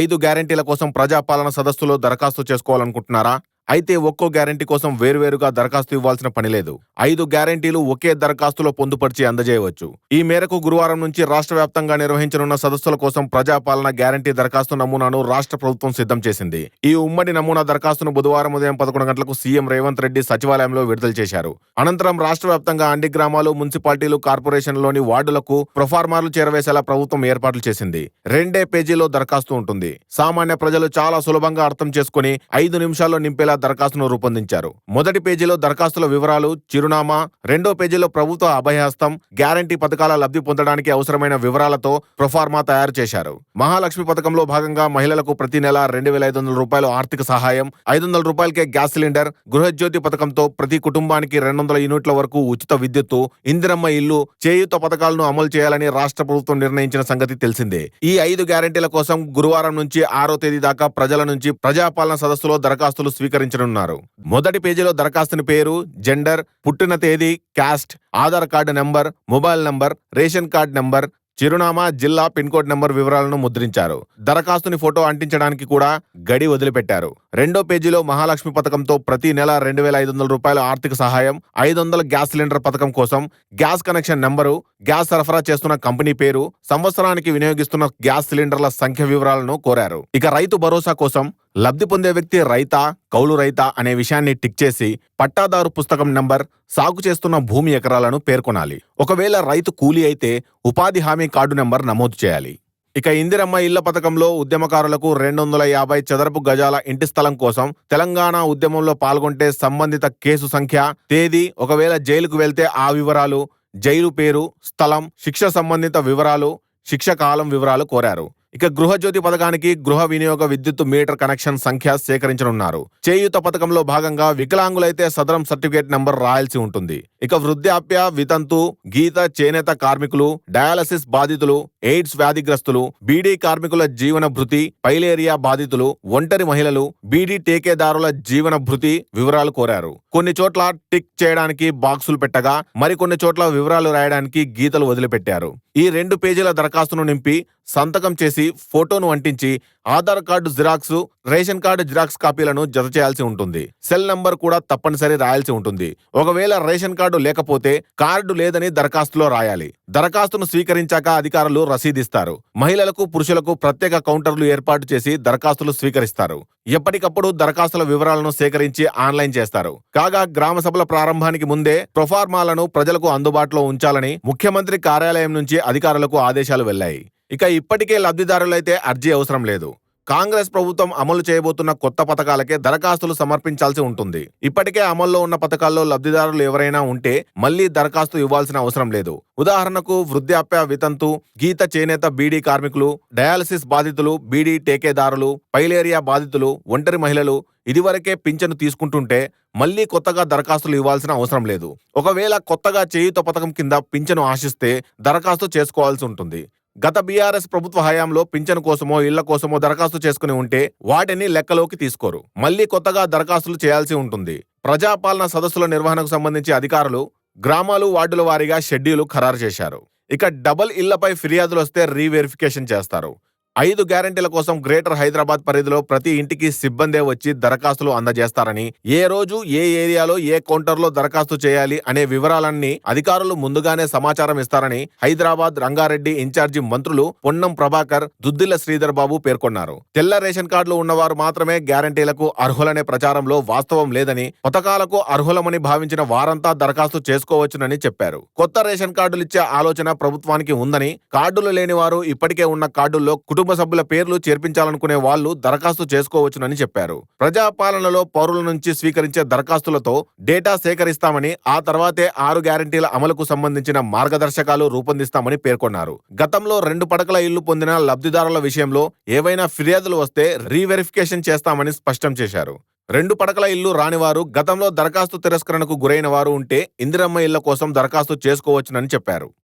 ఐదు గ్యారెంటీల కోసం ప్రజాపాలన సదస్సులో దరఖాస్తు చేసుకోవాలనుకుంటున్నారా? అయితే ఒక్కో గ్యారెంటీ కోసం వేరువేరుగా దరఖాస్తు ఇవ్వాల్సిన పని లేదు. ఐదు గ్యారెంటీలు ఒకే దరఖాస్తులో పొందుపరిచి అందజేయవచ్చు. ఈ మేరకు గురువారం నుంచి రాష్ట్ర వ్యాప్తంగా నిర్వహించనున్న సదస్సుల కోసం ప్రజాపాలన గ్యారెంటీ దరఖాస్తు నమూనాను రాష్ట్ర ప్రభుత్వం సిద్ధం చేసింది. ఈ ఉమ్మడి నమూనా దరఖాస్తును బుధవారం ఉదయం పదకొండు గంటలకు సీఎం రేవంత్ రెడ్డి సచివాలయంలో విడుదల చేశారు. అనంతరం రాష్ట్ర వ్యాప్తంగా అన్ని గ్రామాలు మున్సిపాలిటీలు కార్పొరేషన్లోని వార్డులకు ప్రొఫార్మాలు చేరవేసేలా ప్రభుత్వం ఏర్పాట్లు చేసింది. రెండే పేజీలో దరఖాస్తు ఉంటుంది. సామాన్య ప్రజలు చాలా సులభంగా అర్థం చేసుకుని ఐదు నిమిషాల్లో నింపేలా దరఖాస్తును రూపొందించారు. మొదటి పేజీలో దరఖాస్తుల వివరాలు చిరునామా రెండో పేజీలో ప్రభుత్వ అభయహస్తం గ్యారంటీ పథకాల లబ్ధి పొందడానికి అవసరమైన వివరాలతో ప్రొఫార్మా తయారు చేశారు. మహాలక్ష్మి పథకంలో భాగంగా మహిళలకు ప్రతి నెల రెండు వేల ఐదు వందల రూపాయలు ఆర్థిక సహాయం ఐదు వందల రూపాయలకే గ్యాస్ సిలిండర్ గృహజ్యోతి పథకంతో ప్రతి కుటుంబానికి రెండు వందల యూనిట్ల వరకు ఉచిత విద్యుత్తు ఇందిరమ్మ ఇల్లు చేయూత పథకాలను అమలు చేయాలని రాష్ట్ర ప్రభుత్వం నిర్ణయించిన సంగతి తెలిసిందే. ఈ ఐదు గ్యారెంటీల కోసం గురువారం నుంచి ఆరో తేదీ దాకా ప్రజల నుంచి ప్రజాపాలన సదస్సులో దరఖాస్తులు స్వీకరించారు. స్వీకరించనున్నారు మొదటి పేజీలో దరఖాస్తుని పేరు జెండర్ పుట్టిన తేదీ caste Aadhaar card number mobile number ration card number చిరునామా జిల్లా పిన్ కోడ్ నంబర్ వివరాలను ముద్రించారు. దరఖాస్తుని ఫోటో అంటించడానికి కూడా గడి వదిలిపెట్టారు. రెండో పేజీలో మహాలక్ష్మి పథకంతో ప్రతి నెల రెండు వేల ఐదు వందల రూపాయల ఆర్థిక సహాయం ఐదు వందల గ్యాస్ సిలిండర్ పథకం కోసం గ్యాస్ కనెక్షన్ నెంబరు గ్యాస్ సరఫరా చేస్తున్న కంపెనీ పేరు సంవత్సరానికి వినియోగిస్తున్న గ్యాస్ సిలిండర్ల సంఖ్య వివరాలను కోరారు. ఇక రైతు భరోసా కోసం లబ్ధి పొందే వ్యక్తి రైతా కౌలు రైతా అనే విషయాన్ని టిక్ చేసి పట్టాదారు పుస్తకం నంబర్ సాగు చేస్తున్న భూమి ఎకరాలను పేర్కొనాలి. ఒకవేళ రైతు కూలీ అయితే ఉపాధి హామీ కార్డు నంబర్ నమోదు చేయాలి. ఇక ఇందిరమ్మ ఇళ్ళ పథకంలో ఉద్యమకారులకు రెండు వందల యాభై చదరపు గజాల ఇంటి స్థలం కోసం తెలంగాణ ఉద్యమంలో పాల్గొంటే సంబంధిత కేసు సంఖ్య తేదీ ఒకవేళ జైలుకు వెళ్తే ఆ వివరాలు జైలు పేరు స్థలం శిక్ష సంబంధిత వివరాలు శిక్ష కాలం వివరాలు కోరారు. ఇక గృహజ్యోతి పథకానికి గృహ వినియోగ విద్యుత్ మీటర్ కనెక్షన్ సంఖ్య సేకరించనున్నారు. చేయూత పథకంలో భాగంగా వికలాంగులైతే సదరం సర్టిఫికేట్ నంబర్ రాయాల్సి ఉంటుంది. ఇక వృద్ధాప్య వితంతు గీత చేనేత కార్మికులు డయాలసిస్ బాధితులు ఎయిడ్స్ వ్యాధిగ్రస్తులు బీడీ కార్మికుల జీవన భృతి పైలేరియా బాధితులు ఒంటరి మహిళలు బీడీ టేకేదారుల జీవన భృతి వివరాలు కోరారు. కొన్ని చోట్ల టిక్ చేయడానికి బాక్సులు పెట్టగా మరికొన్ని చోట్ల వివరాలు రాయడానికి గీతలు వదిలిపెట్టారు. ఈ రెండు పేజీల దరఖాస్తును నింపి సంతకం చేసి ఫోటోను అంటించి Aadhaar card xerox ration card xerox కాపీలను జత చేయాల్సి ఉంటుంది. సెల్ నంబర్ కూడా తప్పనిసరి రాయాల్సి ఉంటుంది. ఒకవేళ రేషన్ కార్డు లేకపోతే కార్డు లేదని దరఖాస్తులో రాయాలి. దరఖాస్తును స్వీకరించాక అధికారులు రసీదిస్తారు. మహిళలకు పురుషులకు ప్రత్యేక కౌంటర్లు ఏర్పాటు చేసి దరఖాస్తులు స్వీకరిస్తారు. ఎప్పటికప్పుడు దరఖాస్తుల వివరాలను సేకరించి ఆన్లైన్ చేస్తారు. కాగా గ్రామ సభల ప్రారంభానికి ముందే ప్రొఫార్మాలను ప్రజలకు అందుబాటులో ఉంచాలని ముఖ్యమంత్రి కార్యాలయం నుంచి అధికారులకు ఆదేశాలు వెళ్ళాయి ఇక ఇప్పటికే లబ్ధిదారులైతే అర్జీ అవసరం లేదు. కాంగ్రెస్ ప్రభుత్వం అమలు చేయబోతున్న కొత్త పథకాలకే దరఖాస్తులు సమర్పించాల్సి ఉంటుంది. ఇప్పటికే అమల్లో ఉన్న పథకాల్లో లబ్ధిదారులు ఎవరైనా ఉంటే మళ్ళీ దరఖాస్తు ఇవ్వాల్సిన అవసరం లేదు. ఉదాహరణకు వృద్ధాప్య వితంతు గీత చేనేత బీడీ కార్మికులు డయాలసిస్ బాధితులు బీడీ టేకేదారులు పైలేరియా బాధితులు ఒంటరి మహిళలు ఇదివరకే పింఛను తీసుకుంటుంటే మళ్ళీ కొత్తగా దరఖాస్తులు ఇవ్వాల్సిన అవసరం లేదు. ఒకవేళ కొత్తగా చేయుత పథకం కింద పింఛను ఆశిస్తే దరఖాస్తు చేసుకోవాల్సి ఉంటుంది. గత బీఆర్ఎస్ ప్రభుత్వ హయాంలో పింఛను కోసమో ఇళ్ళ కోసమో దరఖాస్తు చేసుకుని ఉంటే వాటిని లెక్కలోకి తీసుకోరు. మళ్ళీ కొత్తగా దరఖాస్తులు చేయాల్సి ఉంటుంది. ప్రజాపాలన సదస్సుల నిర్వహణకు సంబంధించి అధికారులు గ్రామాలు వార్డుల వారీగా షెడ్యూలు ఖరారు చేశారు. ఇక డబుల్ ఇళ్ళపై ఫిర్యాదులు వస్తే రీవెరిఫికేషన్ చేస్తారు. ఐదు గ్యారంటీల కోసం గ్రేటర్ హైదరాబాద్ పరిధిలో ప్రతి ఇంటికి సిబ్బందే వచ్చి దరఖాస్తులు అందజేస్తారని ఏ రోజు ఏ ఏరియాలో ఏ కౌంటర్లో దరఖాస్తు చేయాలి అనే వివరాలన్నీ అధికారులు ముందుగానే సమాచారం ఇస్తారని హైదరాబాద్ రంగారెడ్డి ఇన్ఛార్జి మంత్రులు పొన్నం ప్రభాకర్ దుద్దిల్ల శ్రీధర్ బాబు పేర్కొన్నారు. తెల్ల రేషన్ కార్డులు ఉన్నవారు మాత్రమే గ్యారంటీలకు అర్హులనే ప్రచారంలో వాస్తవం లేదని పథకాలకు అర్హులమని భావించిన వారంతా దరఖాస్తు చేసుకోవచ్చునని చెప్పారు. కొత్త రేషన్ కార్డులు ఇచ్చే ఆలోచన ప్రభుత్వానికి ఉందని కార్డులు లేని వారు ఇప్పటికే ఉన్న కార్డుల్లో కుటుంబ సభ్యుల పేర్లు చేర్పించాలనుకునే వాళ్ళు దరఖాస్తు చేసుకోవచ్చునని చెప్పారు. ప్రజాపాలనలో పౌరుల నుంచి స్వీకరించే దరఖాస్తులతో డేటా సేకరిస్తామని ఆ తర్వాతే ఆరు గ్యారంటీల అమలుకు సంబంధించిన మార్గదర్శకాలు రూపొందిస్తామని పేర్కొన్నారు. గతంలో రెండు పడకల ఇల్లు పొందిన లబ్ధిదారుల విషయంలో ఏవైనా ఫిర్యాదులు వస్తే రీవెరిఫికేషన్ చేస్తామని స్పష్టం చేశారు. రెండు పడకల ఇల్లు రానివారు గతంలో దరఖాస్తు తిరస్కరణకు గురైన వారు ఉంటే ఇందిరమ్మ ఇళ్ళ కోసం దరఖాస్తు చేసుకోవచ్చునని చెప్పారు.